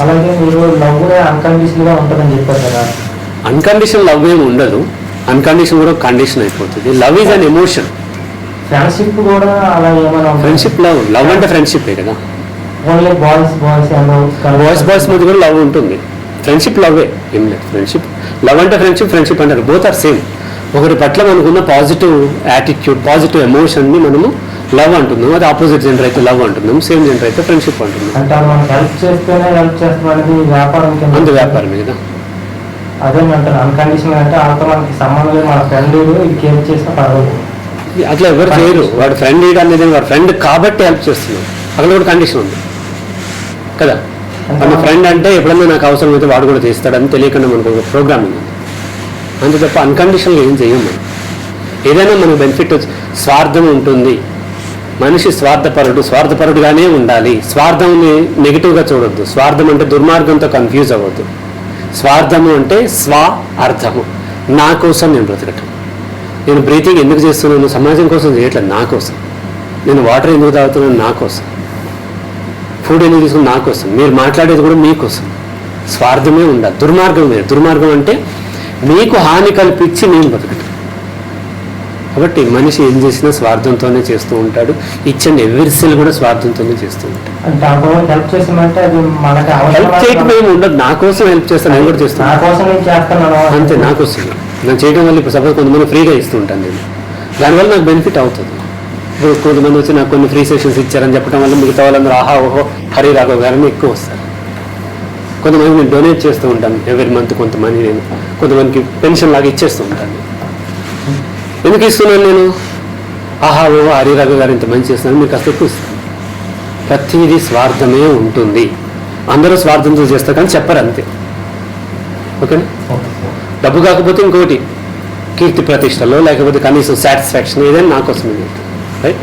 అలాగే మీరు లవ్ కూడా అన్కండిషనల్గా ఉంటుందని చెప్పారు కదా. అన్కండిషన్ లవ్ ఏమి ఉండదు. అన్కండిషన్ కూడా కండిషన్ అయిపోతుంది. Love is an emotion friendship కూడా అలా ఏమైనా ఫ్రెండ్షిప్ లవ్ లవ్ అంటే ఫ్రెండ్షిప్పే కదా. Only boys boys boys boys మధ్య కూడా లవ్ ఉంటుంది. ఫ్రెండ్షిప్ లవ్వే ఏం. లేదు. ఫ్రెండ్షిప్ లవ్ అంటే ఫ్రెండ్షిప్ ఫ్రెండ్షిప్ అంటారు. బోత్ ఆర్ సేమ్ ఒకరి పట్ల మనకున్న పాజిటివ్ యాటిట్యూడ్ పాజిటివ్ ఎమోషన్ని మనము లవ్ అంటున్నాం అది ఆపోజిట్ జెండర్ అయితే లవ్ అంటున్నాం సేమ్ జెండర్ అయితే ఫ్రెండ్షిప్ అంటున్నాం అంటే మనకి హెల్ప్ చేస్తేనే హెల్ప్ వ్యాపారం కింద. అంత వ్యాపారం కదా. అదే అంటారు అన్కండిషనల్ అంటే వాళ్ళతో మనకి సంబంధం లేదు మన ఫ్రెండ్ ఇది కేర్ చేసినా పర్వాలేదు. అట్లా ఎవరు చేయరు. వాడు ఫ్రెండ్ అనేది వాడు ఫ్రెండ్ కాబట్టి హెల్ప్ చేస్తున్నాం అక్కడ కూడా కండిషన్ ఉంది. కదా? మన ఫ్రెండ్ అంటే ఎప్పుడన్నా నాకు అవసరం అయితే వాడు కూడా చేస్తాడని తెలియకుండా మనకు ఒక ప్రోగ్రామింగ్ ఉంది. అంతే తప్ప అన్కండిషనల్గా ఏం చేయం మనం. ఏదైనా మనకు బెనిఫిట్ స్వార్థం ఉంటుంది. మనిషి స్వార్థపరుడు స్వార్థపరుడుగానే ఉండాలి. స్వార్థంని నెగిటివ్గా చూడొద్దు. స్వార్థం అంటే దుర్మార్గంతో కన్ఫ్యూజ్ అవ్వద్దు. స్వార్థము అంటే స్వ అర్థము. నా కోసం నేను బ్రతకటం. నేను బ్రీతింగ్ ఎందుకు చేస్తున్నాను? సమాజం కోసం చేయట్లేదు. నా కోసం. నేను వాటర్ ఎందుకు తాగుతున్నాను? నా కోసం. ఫుడ్ ఎందుకు తీసుకుని నా కోసం. మీరు మాట్లాడేది కూడా మీకోసం స్వార్థమే ఉండాలి. దుర్మార్గం లేదు దుర్మార్గం అంటే మీకు హాని కల్పించి నేను బ్రతకటం. కాబట్టి మనిషి ఏం చేసినా స్వార్థంతోనే చేస్తూ ఉంటాడు. ఇచ్చిన ఎవరి సెల్ కూడా స్వార్థంతోనే చేస్తూ ఉంటాడు. హెల్ప్ చేయటం ఏమి ఉండదు. నా కోసం హెల్ప్ చేస్తాను నేను కూడా చేస్తాను. అంతే నా కోసం. నేను చేయడం వల్ల ఇప్పుడు సపోజ్ కొంతమంది ఫ్రీగా ఇస్తూ ఉంటాను నేను. దానివల్ల నాకు బెనిఫిట్ అవుతుంది. ఇప్పుడు కొంతమంది వచ్చి నాకు కొన్ని ఫ్రీ సెషన్స్ ఇచ్చారని చెప్పడం వల్ల మిగతా వాళ్ళందరూ ఆహా ఓహో హరి రాఘవ్ గారని ఎక్కువ వస్తారు. కొంతమంది నేను డొనేట్ చేస్తూ ఉంటాను. ఎవరి మంత్ కొంతమంది నేను. కొంతమందికి పెన్షన్ లాగా ఇచ్చేస్తూ ఉంటాను. ఎందుకు ఇస్తున్నాను నేను? ఆహా ఓ హరి గారు ఇంత మంచి చేస్తున్నాను మీకు అసలు చూస్తాను ఇస్తాను ప్రతిదీ స్వార్థమే ఉంటుంది. అందరూ స్వార్థంతో చేస్తారు కానీ చెప్పరు అంతే. ఓకేనా డబ్బు కాకపోతే ఇంకోటి కీర్తి ప్రతిష్టలో లేకపోతే కనీసం సాటిస్ఫాక్షన్ ఏదైనా నా కోసం రైట్